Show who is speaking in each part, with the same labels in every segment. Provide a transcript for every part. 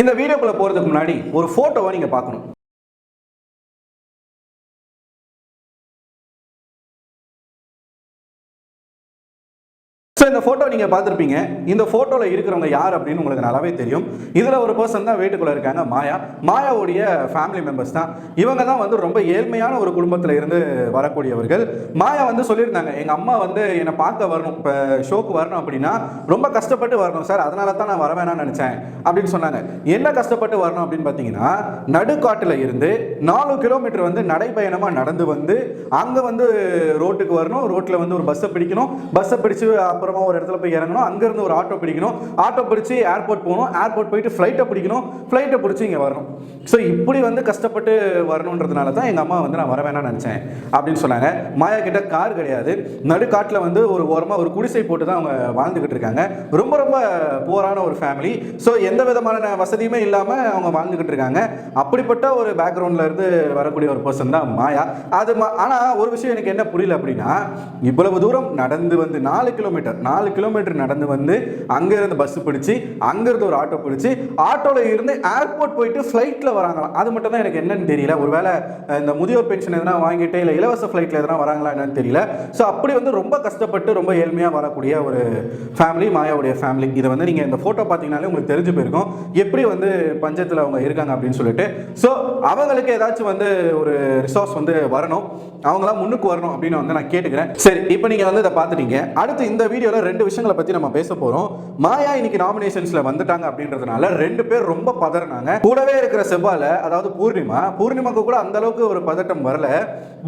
Speaker 1: இந்த வீடியோக்குள்ளே போகிறதுக்கு முன்னாடி ஒரு ஃபோட்டோவை நீங்கள் பார்க்கணும். ஸோ இந்த ஃபோட்டோ நீங்கள் பார்த்துருப்பீங்க. இந்த ஃபோட்டோவில் இருக்கிறவங்க யார் அப்படின்னு உங்களுக்கு நல்லாவே தெரியும். இதில் ஒரு பர்சன் தான் வீட்டுக்குள்ளே இருக்காங்க மாயா. மாயாவுடைய ஃபேமிலி மெம்பர்ஸ் தான். இவங்க தான் வந்து ரொம்ப ஏழ்மையான ஒரு குடும்பத்தில் இருந்து வரக்கூடியவர்கள். மாயா வந்து சொல்லியிருந்தாங்க எங்கள் அம்மா வந்து என்னை பார்க்க வரணும். இப்போ ஷோக்கு வரணும் அப்படின்னா ரொம்ப கஷ்டப்பட்டு வரணும் சார். அதனால தான் நான் வர வேணாம்னு நினச்சேன். அப்படின்னு சொன்னாங்க. என்ன கஷ்டப்பட்டு வரணும் அப்படின்னு பார்த்தீங்கன்னா நடுக்காட்டில் இருந்து நாலு கிலோமீட்டர் வந்து நடைப்பயணமாக நடந்து வந்து அங்கே வந்து ரோட்டுக்கு வரணும். ரோட்டில் வந்து ஒரு பஸ்ஸை பிடிக்கணும். பஸ்ஸை பிடிச்சு அப்புறம் ஒரு இடத்துல போய் இறங்கணும். அங்கேருந்து ஒரு ஆட்டோ பிடிக்கணும். ஆட்டோ பிடிச்சி ஏர்போர்ட் போகணும். ஏர்போர்ட் போயிட்டு ஃப்ளைட்டை பிடிக்கணும். ஃப்ளைட்டை பிடிச்சி இங்கே வரணும். ஸோ இப்படி வந்து கஷ்டப்பட்டு வரணுன்றதுனால தான் எங்கள் அம்மா வந்து நான் வர வேணாம்னு நினச்சேன் அப்படின்னு சொன்னாங்க. மாயா கிட்ட கார் கிடையாது. நடுக்காட்டில் வந்து ஒரு ஓரமாக ஒரு குடிசை போட்டு தான் அவங்க வாழ்ந்துக்கிட்டு இருக்காங்க. ரொம்ப ரொம்ப போரான ஒரு ஃபேமிலி ஸோ எந்த விதமான வசதியுமே இல்லாமல் அவங்க வாழ்ந்துக்கிட்டு இருக்காங்க. அப்படிப்பட்ட ஒரு பேக்ரவுண்டில் இருந்து வரக்கூடிய ஒரு பர்சன் தான் மாயா. அது ஆனால் ஒரு விஷயம் எனக்கு என்ன புரியல அப்படின்னா இவ்வளவு தூரம் நடந்து வந்து நாலு கிலோமீட்டர் நாலு கிலோமீட்டர் நடந்து வந்து அங்கேருந்து பஸ் பிடிச்சி அங்கேருந்து ஒரு ஆட்டோ பிடிச்சி ஆட்டோவில் இருந்து ஏர்போர்ட் போயிட்டு ஃப்ளைட்டில் வராங்களாம். அது மட்டும் தான் எனக்கு என்னன்னு தெரியல. ஒருவேளை இந்த முதியோர் பென்ஷன் எதனா வாங்கிட்டு இல்லை இலவச ஃப்ளைட்டில் எதனா வராங்களா என்னன்னு தெரியல. ஸோ அப்படி வந்து ரொம்ப கஷ்டப்பட்டு ரொம்ப ஏழ்மையாக வரக்கூடிய ஒரு ஃபேமிலி மாயாவுடைய ஃபேமிலி இதை வந்து நீங்கள் இந்த ஃபோட்டோ பார்த்தீங்கனாலே உங்களுக்கு தெரிஞ்சு போயிருக்கும். எப்படி வந்து பஞ்சத்தில் அவங்க இருக்காங்க அப்படின்னு சொல்லிட்டு. ஸோ அவங்களுக்கு ஏதாச்சும் வந்து ஒரு ரிசோர்ஸ் வந்து வரணும். அவங்களாம் முன்னுக்கு வரணும் அப்படின்னு வந்து நான் கேட்டுக்கிறேன். சரி இப்போ நீங்கள் வந்து இதை பார்த்துட்டீங்க. அடுத்து இந்த வீடியோ வீடியோவில் ரெண்டு விஷயங்களை பற்றி நம்ம பேச போகிறோம் மாயா இன்னைக்கு நாமினேஷன்ஸில் வந்துட்டாங்க அப்படின்றதுனால ரெண்டு பேர் ரொம்ப பதறினாங்க. கூடவே இருக்கிற செவ்வால அதாவது பூர்ணிமா பூர்ணிமாக்கு கூட அந்த அளவுக்கு ஒரு பதட்டம் வரல.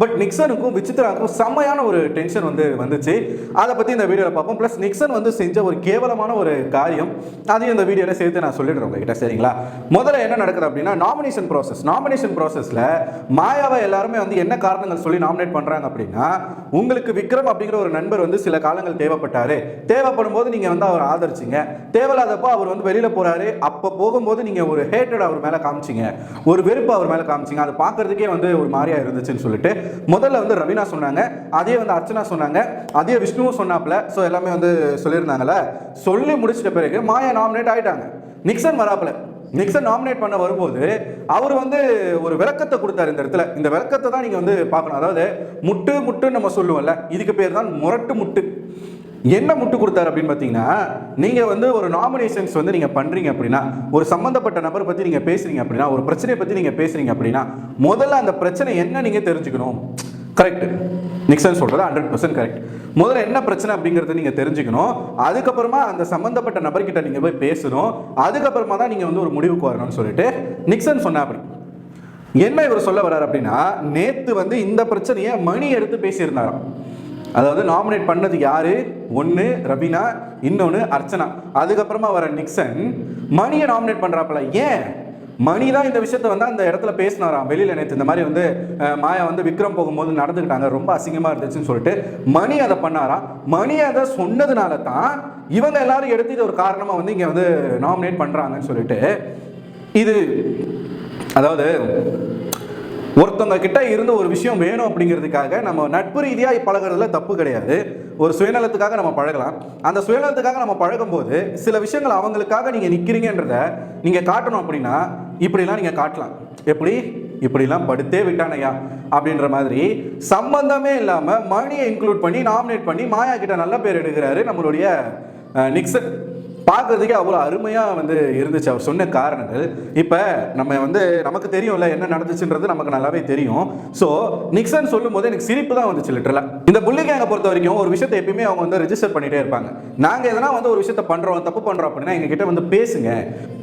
Speaker 1: பட் நிக்சனுக்கும் விசித்ராக்கும் செம்மையான ஒரு டென்ஷன் வந்து வந்துச்சு. அதை பற்றி இந்த வீடியோவில் பார்ப்போம். ப்ளஸ் நிக்சன் வந்து செஞ்ச ஒரு கேவலமான ஒரு காரியம். அதையும் இந்த வீடியோவில் சேர்த்து நான் சொல்லிடுறேன் உங்ககிட்ட. சரிங்களா? முதல்ல என்ன நடக்குது அப்படின்னா நாமினேஷன் ப்ராசஸ் நாமினேஷன் ப்ராசஸில் மாயாவை எல்லாருமே வந்து என்ன காரணங்கள் சொல்லி நாமினேட் பண்ணுறாங்க அப்படின்னா உங்களுக்கு விக்ரம் அப்படிங்கிற ஒரு நண்பர் வந்து சில காலங்கள் தேவைப்பட்டார். தேவைப்படும் போது நீங்கள் வந்து அவர் ஆதரிச்சிங்க. தேவையில்லாதப்போ அவர் வந்து வெளியில் போகிறாரு அப்போ போகும்போது நீங்கள் ஒரு ஹேட்டட் அவர் மேலே காமிச்சிங்க. ஒரு வெறுப்பு அவர் மேலே காமிச்சிங்க. அது பார்க்கறதுக்கே வந்து ஒரு மாதிரியாக இருந்துச்சுன்னு சொல்லிட்டு முதல்ல வந்து ரவீனா சொன்னாங்க. அதே வந்து அர்ச்சனா சொன்னாங்க. அதே விஷ்ணுவும் சொன்னாப்புல. ஸோ எல்லாமே வந்து சொல்லியிருந்தாங்கல்ல. சொல்லி முடிச்சிட்ட பிறகு மாயா நாமினேட் ஆயிட்டாங்க. நிக்சன் வராப்புல. நிக்சன் நாமினேட் பண்ண வரும்போது அவர் வந்து ஒரு விளக்கத்தை கொடுத்தாரு இந்த இடத்துல. இந்த விளக்கத்தை தான் நீங்கள் வந்து பார்க்கணும். அதாவது முட்டு முட்டுன்னு நம்ம சொல்லுவோம்ல. இதுக்கு பேர் தான் முரட்டு முட்டு. என்ன முட்டு கொடுத்தாரு அப்படின்னு பார்த்தீங்கன்னா நீங்கள் வந்து ஒரு நாமினேஷன்ஸ் வந்து நீங்கள் பண்ணுறீங்க அப்படின்னா ஒரு சம்மந்தப்பட்ட நபரை பற்றி நீங்கள் பேசுறீங்க அப்படின்னா ஒரு பிரச்சனையை பற்றி நீங்கள் பேசுகிறீங்க அப்படின்னா முதல்ல அந்த பிரச்சனை என்ன நீங்கள் தெரிஞ்சுக்கணும்? கரெக்ட் நிக்சன் சொல்கிறது ஹண்ட்ரட் பர்சன்ட் கரெக்ட் முதல்ல என்ன பிரச்சனை அப்படிங்கிறத நீங்கள் தெரிஞ்சுக்கணும். அதுக்கப்புறமா அந்த சம்மந்தப்பட்ட நபர்கிட்ட நீங்கள் போய் பேசணும். அதுக்கப்புறமா தான் நீங்கள் வந்து ஒரு முடிவுக்கு வரணும்னு சொல்லிட்டு நிக்சன் சொன்ன அப்படி. என்ன இவர் சொல்ல வர்றாரு அப்படின்னா நேற்று வந்து இந்த பிரச்சனையை மணி எடுத்து பேசியிருந்தாராம். அதாவது நாமினேட் பண்ணது யாரு? ஒன்று ரபீனா இன்னொன்று அர்ச்சனா. அதுக்கப்புறமா வர நிக்சன் மணியை நாமினேட் பண்ணுறாப்புல ஏன்? மணி தான் இந்த விஷயத்த வந்து அந்த இடத்துல பேசினாராம். வெளியில் நேற்று இந்த மாதிரி வந்து மாயா வந்து விக்ரம் போகும்போது நடந்துக்கிட்டாங்க ரொம்ப அசிங்கமாக இருந்துச்சுன்னு சொல்லிட்டு மணி அதை பண்ணாராம். மணி அதை சொன்னதுனால தான் இவங்க எல்லாரும் எடுத்து இது ஒரு காரணமாக வந்து இங்கே வந்து நாமினேட் பண்ணுறாங்கன்னு சொல்லிட்டு இது அதாவது ஒருத்தவங்க கிட்ட இருந்து ஒரு விஷயம் வேணும் அப்படிங்கிறதுக்காக நம்ம நட்பு ரீதியாக பழகிறதுல தப்பு கிடையாது. ஒரு சுயநலத்துக்காக நம்ம பழகலாம். அந்த சுயநலத்துக்காக நம்ம பழகும்போது சில விஷயங்கள் அவங்களுக்காக நீங்கள் நிற்கிறீங்கன்றத நீங்கள் காட்டணும் அப்படின்னா இப்படிலாம் நீங்கள் காட்டலாம். எப்படி? இப்படிலாம் படுத்தே விட்டானையா அப்படின்ற மாதிரி சம்பந்தமே இல்லாமல் மணியை இன்க்ளூட் பண்ணி நாமினேட் பண்ணி மாயா கிட்ட நல்ல பேர் எடுக்கிறாரு நம்மளுடைய நிக்சன். பார்க்குறதுக்கே அவ்வளோ அருமையாக வந்து இருந்துச்சு. அவர் சொன்ன காரணங்கள். இப்போ நம்ம வந்து நமக்கு தெரியும்ல என்ன நடந்துச்சுன்றது நமக்கு நல்லாவே தெரியும். ஸோ நிக்சன் சொல்லும் போது எனக்கு சிரிப்பு தான் வந்துச்சு லிட்டரலாக இந்த புள்ளி கேங்கை பொறுத்த வரைக்கும் ஒரு விஷயத்தை எப்பயுமே அவங்க வந்து ரெஜிஸ்டர் பண்ணிகிட்டே இருப்பாங்க. நாங்கள் எதனா வந்து ஒரு விஷயத்தை பண்ணுறோம் தப்பு பண்ணுறோம் அப்படின்னா எங்ககிட்ட வந்து பேசுங்க.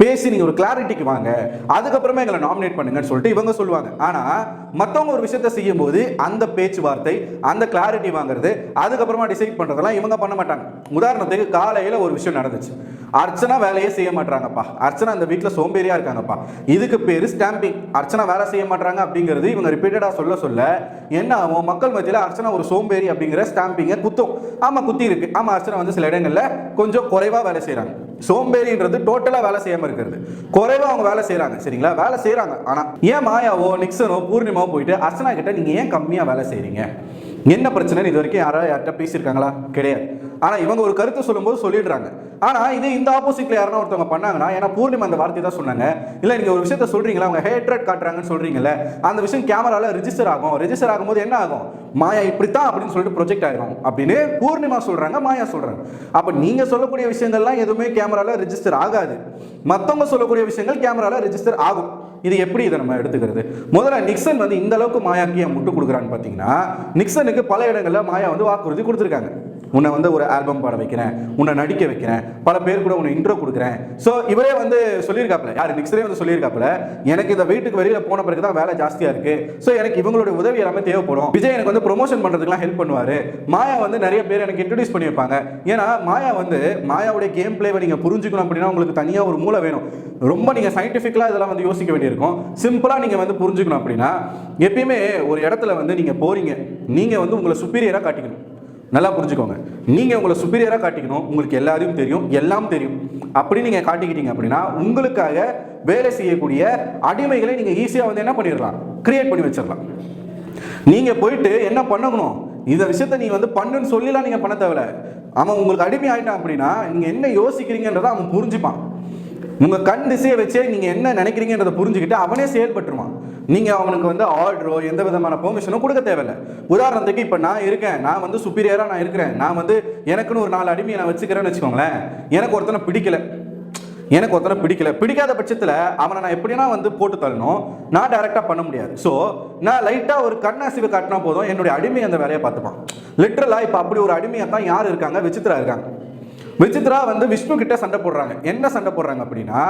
Speaker 1: பேசி நீங்கள் ஒரு கிளாரிட்டிக்கு வாங்க. அதுக்கப்புறமா எங்களை நாமினேட் பண்ணுங்கன்னு சொல்லிட்டு இவங்க சொல்லுவாங்க. ஆனால் மற்றவங்க ஒரு விஷயத்தை செய்யும் போது அந்த பேச்சுவார்த்தை அந்த கிளாரிட்டி வாங்குறது அதுக்கப்புறமா டிசைட் பண்ணுறதெல்லாம் இவங்க பண்ண மாட்டாங்க. உதாரணத்துக்கு காலையில் ஒரு விஷயம் நடந்துச்சு. அர்ச்சனா வேலையே செய்ய மாட்டாங்கப்பா அர்ச்சனா அந்த வீட்டில் சோம்பேறியா இருக்காங்கப்பா. இதுக்கு பேர் ஸ்டாம்பிங் அர்ச்சனா வேலை செய்ய மாட்டாங்க அப்படிங்கிறது இவங்க ரிப்பீட்டடாக சொல்ல சொல்ல என்ன ஆகும்? மக்கள் மத்தியில் அர்ச்சனா ஒரு சோம்பேறி அப்படிங்கிற ஸ்டாம்பிங்கை குத்தும். ஆமாம் குத்தி இருக்கு. ஆமாம் அர்ச்சனா வந்து சில இடங்களில் கொஞ்சம் குறைவாக வேலை செய்கிறாங்க சோம்பேறின்றது டோட்டலாக வேலை செய்யாமல் இருக்கிறது. குறைவாக அவங்க வேலை செய்கிறாங்க சரிங்களா? வேலை செய்கிறாங்க ஆனால் ஏன் மாயாவோ நிக்சனோ பூர்ணிமாவோ போயிட்டு அர்ச்சனா கிட்ட நீங்கள் ஏன் கம்மியாக வேலை செய்கிறீங்க என்ன பிரச்சனைன்னு இது வரைக்கும் யாராவது யார்கிட்ட பேசியிருக்காங்களா? கிடையாது. ஆனால் இவங்க ஒரு கருத்து சொல்லும்போது சொல்லிடுறாங்க. ஆனால் இது இந்த ஆப்போசிட்ல யாருன்னா ஒருத்தவங்க பண்ணாங்கன்னா ஏன்னா பூர்ணிமா அந்த வார்த்தை தான் சொன்னாங்க. இல்லை நீங்கள் ஒரு விஷயத்த சொல்கிறீங்களா அவங்க ஹேட்ரட் காட்டுறாங்கன்னு சொல்கிறீங்களே அந்த விஷயம் கேமராவில் ரிஜிஸ்டர் ஆகும். ரிஜிஸ்டர் ஆகும்போது என்ன ஆகும்? மாயா இப்படித்தான் அப்படின்னு சொல்லிட்டு ப்ரொஜெக்ட் ஆயிரும் அப்படின்னு பூர்ணிமா சொல்கிறாங்க மாயா சொல்கிறாங்க அப்போ நீங்கள் சொல்லக்கூடிய விஷயங்கள்லாம் எதுவுமே கேமராவில் ரிஜிஸ்டர் ஆகாது. மற்றவங்க சொல்லக்கூடிய விஷயங்கள் கேமராவில் ரிஜிஸ்டர் ஆகும். இது எப்படி இதை நம்ம எடுத்துக்கிறது? முதல்ல நிக்சன் வந்து இந்த அளவுக்கு மாயாக்கு முட்டு கொடுக்குறான்னு பார்த்தீங்கன்னா நிக்சனுக்கு பல இடங்களில் மாயா வந்து வாக்குறுதி கொடுத்துருக்காங்க. உன்னை வந்து ஒரு ஆல்பம் பாட வைக்கிறேன் உன்னை நடிக்க வைக்கிறேன் பல பேர் கூட உன்னை இன்ட்ரோ கொடுக்குறேன். ஸோ இவரே வந்து சொல்லியிருக்காப்புல யார் நிக்சனே வந்து சொல்லியிருக்காப்புல எனக்கு இந்த வீட்டுக்கு வெளியில் போன பிறகு தான் வேலை ஜாஸ்தியாக இருக்கு. ஸோ எனக்கு இவங்களுடைய உதவி எல்லாமே தேவைப்படும். விஜய் எனக்கு வந்து ப்ரொமோஷன் பண்ணுறதுக்குலாம் ஹெல்ப் பண்ணுவார். மாயா வந்து நிறைய பேர் எனக்கு இன்ட்ரடியூஸ் பண்ணி வைப்பாங்க ஏன்னா மாயா வந்து மாயாவுடைய கேம் பிளேவை நீங்கள் புரிஞ்சுக்கணும் அப்படின்னா உங்களுக்கு தனியாக ஒரு மூளை வேணும். ரொம்ப நீங்கள் சயின்டிஃபிக்கலாக இதெல்லாம் வந்து யோசிக்க வேண்டியிருக்கும். சிம்பிளாக நீங்கள் வந்து புரிஞ்சுக்கணும் அப்படின்னா எப்பயுமே ஒரு இடத்துல வந்து நீங்கள் போறீங்க. நீங்கள் வந்து உங்களை சுப்பீரியராக காட்டிக்கணும். நல்லா புரிஞ்சுக்கோங்க. நீங்கள் உங்களை சுப்பீரியராக காட்டிக்கணும். உங்களுக்கு எல்லாரையும் தெரியும். எல்லாம் தெரியும். அப்படி நீங்கள் காட்டிக்கிட்டீங்க அப்படின்னா உங்களுக்காக வேலை செய்யக்கூடிய அடிமைகளை நீங்கள் ஈஸியாக வந்து என்ன பண்ணிடலாம்? கிரியேட் பண்ணி வச்சிடலாம். நீங்கள் போயிட்டு என்ன பண்ணணும்? இந்த விஷயத்த நீ வந்து பண்ணுன்னு சொல்லிலாம் நீங்கள் பண்ண தேவையில்ல. அவன் உங்களுக்கு அடிமை ஆகிட்டான் அப்படின்னா நீங்கள் என்ன யோசிக்கிறீங்கன்றதை அவன் புரிஞ்சுப்பான். உங்கள் கண் திசையை வச்சே நீங்கள் என்ன நினைக்கிறீங்கன்றதை புரிஞ்சுக்கிட்டு அவனே செயல்பட்டுருவான். நீங்கள் அவனுக்கு வந்து ஆர்டரோ எந்த விதமான பெர்மிஷனோ கொடுக்க தேவையில்ல. உதாரணத்துக்கு இப்போ நான் இருக்கேன் நான் வந்து சுப்பீரியராக நான் இருக்கிறேன். நான் வந்து எனக்குன்னு ஒரு நாலு அடிமையை நான் வச்சுக்கிறேன்னு வச்சுக்கோங்களேன் எனக்கு ஒருத்தனை பிடிக்கல. எனக்கு ஒருத்தனை பிடிக்கல. பிடிக்காத பட்சத்தில் அவனை நான் எப்படின்னா வந்து போட்டு தள்ளணும். நான் டைரெக்டாக பண்ண முடியாது. ஸோ நான் லைட்டாக ஒரு கண்ணாசிவு காட்டினா போதும் என்னுடைய அடிமை அந்த வேலையை பார்த்துப்பான். லிட்ரலாக இப்போ அப்படி ஒரு அடிமையாக தான் யார் இருக்காங்க? விசித்திரா இருக்காங்க. விசித்ரா வந்து விஷ்ணு கிட்ட சண்டை போடுறாங்க. என்ன சண்டை போடுறாங்க அப்படின்னா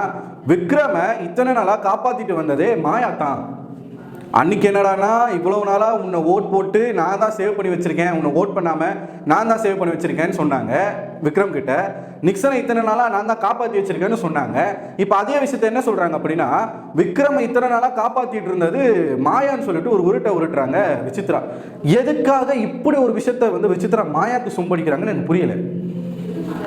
Speaker 1: விக்ரம இத்தனை நாளாக காப்பாற்றிட்டு வந்ததே மாயா தான் அன்னைக்கு என்னடானா இவ்வளவு நாளா உன்னை ஓட் போட்டு நான் தான் சேவ் பண்ணி வச்சிருக்கேன். உன்னை ஓட் பண்ணாம நான் தான் சேவ் பண்ணி வச்சிருக்கேன்னு சொன்னாங்க விக்ரம் கிட்ட. நிக்சனை இத்தனை நாளா நான் தான் காப்பாத்தி வச்சிருக்கேன்னு சொன்னாங்க. இப்போ அதே விஷயத்த என்ன சொல்றாங்க அப்படின்னா விக்ரம் இத்தனை நாளா காப்பாத்திட்டு இருந்தது மாயான்னு சொல்லிட்டு ஒரு உருட்டை உருட்டுறாங்க விசித்ரா எதுக்காக இப்படி ஒரு விஷயத்த வந்து விசித்ரா மாயாக்கு சும்படிக்கிறாங்கன்னு எனக்கு புரியல.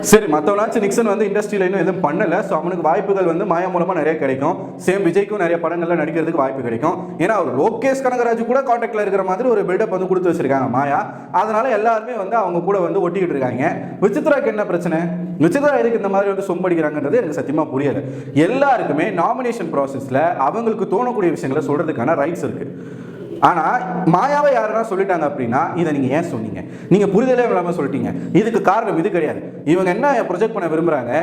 Speaker 1: சரி மற்றவனாச்சும் நிக்சன் வந்து இண்டஸ்ட்ரியில் இன்னும் எதுவும் பண்ணல. ஸோ அவனுக்கு வாய்ப்புகள் வந்து மாயா மூலமாக நிறைய கிடைக்கும். சேம் விஜய்க்கும் நிறைய படங்கள்ல நடிக்கிறதுக்கு வாய்ப்பு கிடைக்கும். ஏன்னா அவர் லோகேஷ் கனகராஜ் கூட காண்டாக்டில் இருக்கிற மாதிரி ஒரு பில்டப் வந்து கொடுத்து வச்சிருக்காங்க மாயா. அதனால எல்லாருமே வந்து அவங்க கூட வந்து ஒட்டிக்கிட்டு இருக்காங்க. விசித்ராக்கு என்ன பிரச்சனை? விசித்ரா எதுக்கு இந்த மாதிரி வந்து சொம்படிக்கிறாங்கன்றது எனக்கு சத்தியமாக புரியாது எல்லாருக்குமே நாமினேஷன் ப்ராசஸில் அவங்களுக்கு தோணக்கூடிய விஷயங்களை சொல்கிறதுக்கான ரைட்ஸ் இருக்குது ஆனால் மாயாவை யாருன்னா சொல்லிட்டாங்க அப்படின்னா இதை நீங்கள் ஏன் சொன்னீங்க? நீங்கள் புரிதலே இல்லாமல் சொல்லிட்டீங்க. இதுக்கு காரணம் இது கிடையாது. இவங்க என்ன ப்ரொஜெக்ட் பண்ண விரும்புறாங்க?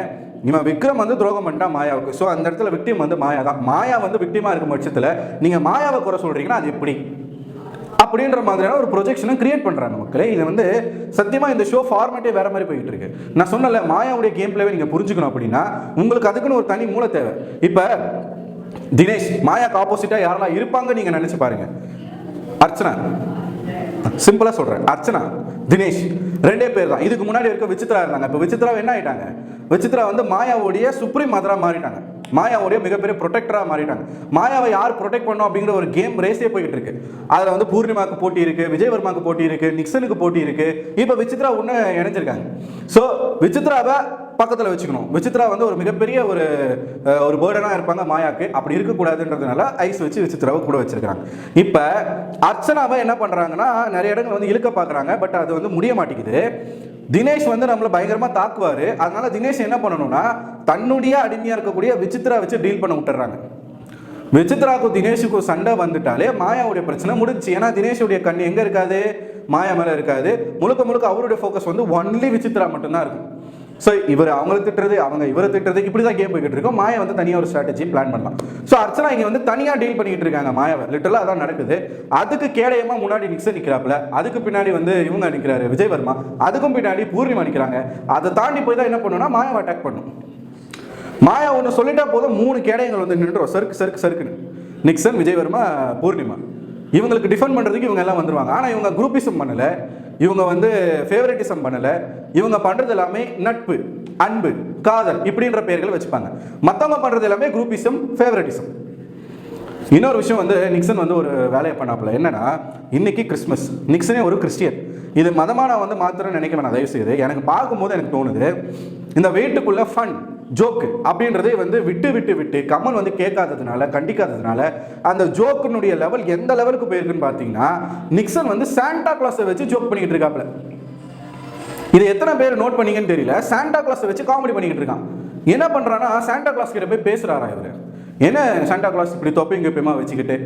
Speaker 1: இவன் விக்ரம் வந்து துரோகம் பண்ணிட்டா மாயாவுக்கு. ஸோ அந்த இடத்துல விக்டிம் வந்து மாயா தான். மாயா வந்து விக்டிமா இருக்கும் பட்சத்தில் நீங்கள் மாயாவை குறை சொல்கிறீங்கன்னா அது எப்படி? அப்படின்ற மாதிரியான ஒரு ப்ரொஜெக்ஷனை கிரியேட் பண்ணுறாங்க மக்களே. இது வந்து சத்தியமாக இந்த ஷோ ஃபார்மேட்டே வேற மாதிரி போயிட்டு இருக்கு. நான் சொன்னல மாயாவுடைய கேம் பிளேவை நீங்கள் புரிஞ்சுக்கணும் அப்படின்னா உங்களுக்கு அதுக்குன்னு ஒரு தனி மூளை தேவை. இப்போ தினேஷ் மாயாக்கு ஆப்போசிட்டாக யாரெல்லாம் இருப்பாங்க நீங்கள் நினச்சி பாருங்கள் அர்ச்சனா. சிம்பிளா சொல்றேன். அர்ச்சனா தினேஷ் ரெண்டே பேர் தான். இதுக்கு முன்னாடி இருக்க விசித்ரா இருந்தாங்க. இப்போ விசித்ரா என்ன ஆயிட்டாங்க? விசித்ரா வந்து மாயாவுடைய சுப்ரீம் மதரா மாறிட்டாங்க. மாயாவுடைய மிகப்பெரிய ப்ரொடெக்டரா மாறிட்டாங்க. மாயாவை யார் ப்ரொடெக்ட் பண்ணோம் அப்படிங்கிற ஒரு கேம் ரேஸே போயிட்டு இருக்கு. அதுல வந்து பூர்ணிமாக்கு போட்டி இருக்கு விஜயவர்மாக்கு போட்டி இருக்கு நிக்சனுக்கு போட்டி இருக்கு. இப்போ விசித்ரா ஒன்று இணைஞ்சிருக்காங்க. ஸோ விசித்ராவை பக்கத்தில் வச்சுக்கணும். விசித்ரா வந்து ஒரு மிகப்பெரிய ஒரு ஒரு பேர்டனாக இருப்பாங்க மாயாக்கு. அப்படி இருக்கக்கூடாதுன்றதுனால ஐஸ் வச்சு விசித்ராவை கூட வச்சிருக்காங்க இப்போ அர்ச்சனாவை என்ன பண்ணுறாங்கன்னா நிறைய இடங்கள் வந்து இழுக்க பார்க்குறாங்க பட் அது வந்து முடிய மாட்டேங்குது. தினேஷ் வந்து நம்மளை பயங்கரமாக தாக்குவார். அதனால தினேஷ் என்ன பண்ணணும்னா தன்னுடைய அடிமையாக இருக்கக்கூடிய விசித்ரா வச்சு டீல் பண்ண விட்டுறாங்க. விசித்ராக்கும் தினேஷுக்கும் சண்டை வந்துட்டாலே மாயாவுடைய பிரச்சனை முடிஞ்சுச்சு. ஏன்னா தினேஷுடைய கண் எங்கே இருக்காது? மாயா மேலே இருக்காது. முழுக்க முழுக்க அவருடைய ஃபோக்கஸ் வந்து ஒன்லி விசித்ரா மட்டும்தான் இருக்கும் ஸோ இவர் அவங்கள திட்டுறது அவங்க இவரை திட்டுறது இப்படி தான் கேம் போய்கிட்டு இருக்கோம் மாயா வந்து தனியாக ஒரு ஸ்ட்ராட்டஜி பிளான் பண்ணலாம். ஸோ அர்ச்சனா இங்கே வந்து தனியாக டீல் பண்ணிக்கிட்டு இருக்காங்க மாயாவை. லிட்டலாக அதான் நடக்குது. அதுக்கு கேடயமாக முன்னாடி நிக்சன் நிற்கிறாப்புல அதுக்கு பின்னாடி வந்து இவங்க நிற்கிறாரு விஜயவர்மா. அதுக்கும் பின்னாடி பூர்ணிமா நிற்கிறாங்க அதை தாண்டி போய் தான் என்ன பண்ணுன்னா மாயாவை அட்டாக் பண்ணும். மாயா ஒன்று சொல்லிட்டா போதும் மூணு கேடயங்கள் வந்து நின்றோம் சருக்கு சருக்கு சருக்குன்னு நிக்சன் விஜயவர்மா பூர்ணிமா. இவங்களுக்கு டிஃபெண்ட் பண்ணுறதுக்கு இவங்க எல்லாம் வந்துருவாங்க. ஆனால் இவங்க குரூப்பிசம் பண்ணலை. இவங்க வந்து ஃபேவரட்டிசம் பண்ணலை. இவங்க பண்ணுறது எல்லாமே நட்பு அன்பு காதல் இப்படின்ற பெயர்கள் வச்சுப்பாங்க. மற்றவங்க பண்ணுறது எல்லாமே குரூப்பிசம் ஃபேவரட்டிசம் இன்னொரு விஷயம் வந்து நிக்சன் வந்து ஒரு வேலையை பண்ணாப்புல. என்னன்னா இன்னைக்கு கிறிஸ்மஸ். நிக்சனே ஒரு கிறிஸ்டியன். இது மதமாக நான் வந்து மாத்திரம் நினைக்க வேணாம் தயவு செய்து எனக்கு பார்க்கும்போது எனக்கு தோணுது இந்த வீட்டுக்குள்ள ஃபன் ஜோக்கு அப்படின்றதே வந்து விட்டு விட்டு விட்டு கமல் வந்து கேட்காததுனால கண்டிக்காததுனால அந்த ஜோக்கினுடைய லெவல் எந்த லெவலுக்கு போயிருக்குன்னு பார்த்தீங்கன்னா நிக்சன் வந்து சாண்டா கிளாஸை வச்சு ஜோக் பண்ணிக்கிட்டு இருக்காப்புல. இது எத்தனை பேர் நோட் பண்ணீங்கன்னு தெரியல. சாண்டா கிளாஸை வச்சு காமெடி பண்ணிக்கிட்டு இருக்கான். என்ன பண்ணுறான்னா சாண்டா கிளாஸ் கிட்ட போய் பேசுகிறாரா இவர்? என்ன சாண்டா கிளாஸ் இப்படி தொப்பையும் கிப்பையுமா வச்சுக்கிட்டு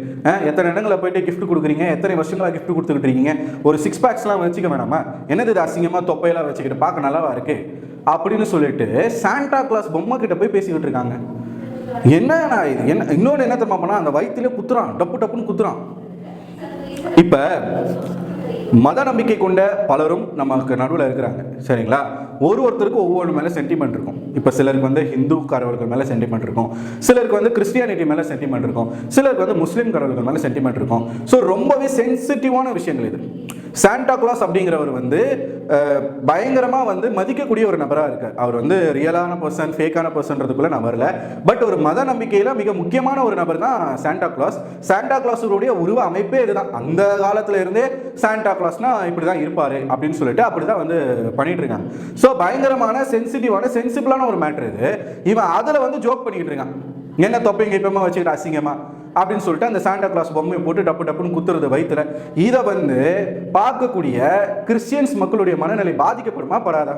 Speaker 1: எத்தனை இடங்களை போயிட்டு கிஃப்ட் கொடுக்குறீங்க? எத்தனை வருஷங்களா கிஃப்ட் கொடுத்துக்கிட்டு இருக்கீங்க? ஒரு சிக்ஸ் பேக்ஸ்லாம் வச்சுக்க வேணாமா? என்னது இது அசிங்கமாக தொப்பையெல்லாம் வச்சுக்கிட்டு பார்க்க நல்லாவா இருக்குது அப்படின்னு சொல்லிட்டு சாண்டா கிளாஸ் பொம்மை கிட்ட போய் பேசிக்கிட்டு இருக்காங்க. என்ன இது? என்ன இன்னொன்று என்ன தெரியுமா பண்ணா அந்த வயிற்றுலேயே குத்துறான். டப்பு டப்புன்னு குத்துறான். இப்போ மத நம்பிக்கை கொண்ட பலரும் நமக்கு நடுவில் இருக்கிறாங்க. சரிங்களா? ஒரு ஒருத்தருக்கு ஒவ்வொரு மேலே சென்டிமெண்ட் இருக்கும். இப்போ சிலருக்கு வந்து ஹிந்துக்காரர்கள் மேலே சென்டிமெண்ட் இருக்கும். சிலருக்கு வந்து கிறிஸ்டியானிட்டி மேலே சென்டிமெண்ட் இருக்கும். சிலருக்கு வந்து முஸ்லீம் காரவர்கள் மேலே சென்டிமெண்ட் இருக்கும். ஸோ ரொம்பவே சென்சிட்டிவான விஷயங்கள் இது. சாண்டா கிளாஸ் அப்படிங்கிறவர் வந்து பயங்கரமாக வந்து மதிக்கக்கூடிய ஒரு நபராக இருக்கார். அவர் வந்து ரியலான பர்சன் ஃபேக்கான பர்சன்றதுக்குள்ள நான் வரல. பட் ஒரு மத நம்பிக்கையில் மிக முக்கியமான ஒரு நபர் தான் சாண்டா கிளாஸ் சாண்டா கிளாஸுடைய உருவ அமைப்பே இதுதான். அந்த காலத்துல இருந்தே சாண்டா கிளாஸ்னா இப்படி தான் இருப்பார் அப்படின்னு சொல்லிட்டு அப்படி தான் வந்து பண்ணிட்டு இருக்காங்க. ஸோ பயங்கரமான சென்சிட்டிவான சென்சிபிளான ஒரு மேட்ரு இது. இவன் அதில் வந்து ஜோக் பண்ணிக்கிட்டு இருக்கான். என்ன தொப்பைங்க இப்பமா வச்சுக்கிட்டு அசிங்கமா? அப்படின்னு சொல்லிட்டு அந்த சாண்டா கிளாஸ் பொம்மையை போட்டு டப்பு டப்புன்னு குத்துறது வயிற்றுல இதை வந்து பார்க்கக்கூடிய கிறிஸ்டியன்ஸ் மக்களுடைய மனநிலை பாதிக்கப்படுமா? படாதா?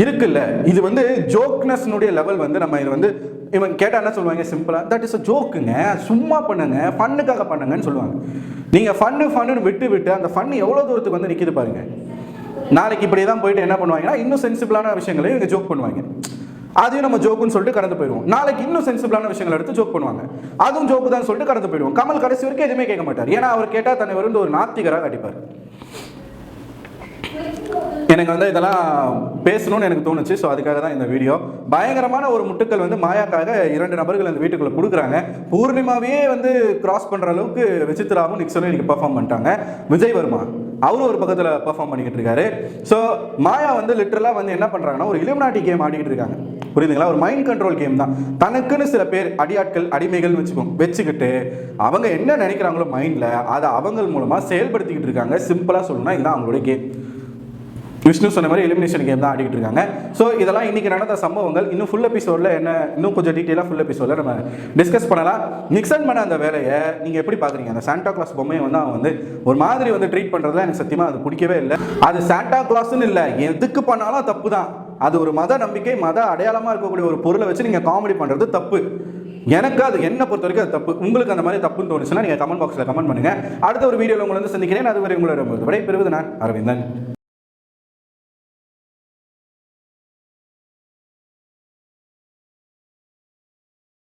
Speaker 1: இருக்குல்ல. இது வந்து ஜோக்னஸ்னுடைய லெவல் வந்து நம்ம இது வந்து இவன் கேட்டால் என்ன சொல்லுவாங்க? சிம்பிளாக தட் இஸ் அ ஜோக்குங்க சும்மா பண்ணுங்க. ஃபன்னுக்காக பண்ணுங்கன்னு சொல்லுவாங்க. நீங்கள் ஃபன்னு ஃபன்னு விட்டு விட்டு அந்த ஃபன் எவ்வளோ தூரத்துக்கு வந்து நிற்கிது பாருங்க. நாளைக்கு இப்படி தான் போயிட்டு என்ன பண்ணுவாங்கன்னா இன்னும் சென்சிபிளான விஷயங்களையும் இவங்க ஜோக் பண்ணுவாங்க. அதையும் நம்ம ஜோக்குன்னு சொல்லிட்டு கடந்து போயிடுவோம். நாளைக்கு இன்னும் சென்சிபிளான விஷயங்களை எடுத்து ஜோக் பண்ணுவாங்க. அதுவும் ஜோக்கு தான் சொல்லிட்டு கடந்து போயிடுவோம். கமல் கடைசி வரைக்கும் எதுவுமே கேட்க மாட்டார். ஏன்னா அவர் கேட்டால் தன்னை வந்து ஒரு நாத்திகராக கட்டிப்பார் எனக்கு வந்து இதெல்லாம் பேசணும்னு எனக்கு தோணுச்சு. ஸோ அதுக்காக தான் இந்த வீடியோ பயங்கரமான ஒரு முட்டுக்கள் வந்து மாயாக்காக இரண்டு நபர்கள் அந்த வீட்டுக்குள்ள கொடுக்குறாங்க. பூர்ணிமாவே வந்து கிராஸ் பண்ணுற அளவுக்கு விசித்ராவும் நிக்சனும் இன்னைக்கு பெர்ஃபார்ம் பண்ணிட்டாங்க. விஜய் வர்மா அவரும் ஒரு பக்கத்தில் பெர்ஃபார்ம் பண்ணிக்கிட்டு இருக்காரு. ஸோ மாயா வந்து லிட்டரலாக வந்து என்ன பண்ணுறாங்கன்னா ஒரு இலுமினாட்டி கேம் ஆடிக்கிட்டு இருக்காங்க. புரியுதுங்களா? ஒரு மைண்ட் கண்ட்ரோல் கேம் தான். தனக்குன்னு சில பேர் அடியாட்கள் அடிமைகள்னு வச்சுக்கோங்க வச்சுக்கிட்டு அவங்க என்ன நினைக்கிறாங்களோ மைண்டில் அதை அவங்க மூலமாக செயல்படுத்திக்கிட்டு இருக்காங்க. சிம்பிளாக சொல்லணும்னா இதுதான் அவங்களுடைய கேம் விஷ்ணு சொன்ன மாதிரி எலிமினேஷன் கேம் தான் ஆடிக்கிட்டு இருக்காங்க. ஸோ இதெல்லாம் இன்றைக்கி நடந்த சம்பவங்கள் இன்னும் ஃபுல் எபிசோடில் என்ன இன்னும் கொஞ்சம் டீட்டெயிலாக ஃபுல் எபிசோடில் நம்ம டிஸ்கஸ் பண்ணலாம். நிக்சன் பண்ண அந்த வேலையை நீங்கள் எப்படி பார்க்குறீங்க அந்த சாண்டா கிளாஸ் பொம்மையை வந்து அவன் வந்து ஒரு மாதிரி வந்து ட்ரீட் பண்ணுறதுல எனக்கு சத்தியமாக அது பிடிக்கவே இல்லை. அது சாண்டா கிளாஸ்ன்னு இல்லை. எதுக்கு பண்ணாலும் தப்பு தான் அது ஒரு மத நம்பிக்கை மத அடையாளமாக இருக்கக்கூடிய ஒரு பொருளை வச்சு நீங்கள் காமெடி பண்ணுறது தப்பு. எனக்கு அது என்ன பொறுத்த வரைக்கும் அது தப்பு. உங்களுக்கு அந்த மாதிரி தப்புன்னு தோணுச்சுன்னா நீங்கள் கமெண்ட் பாக்ஸில் கமெண்ட் பண்ணுங்கள் அடுத்த ஒரு வீடியோவில் உங்களை வந்து சந்திக்கிறேன். அதுவரை உங்களோட விடை பெறுவது நான் அரவிந்தன்.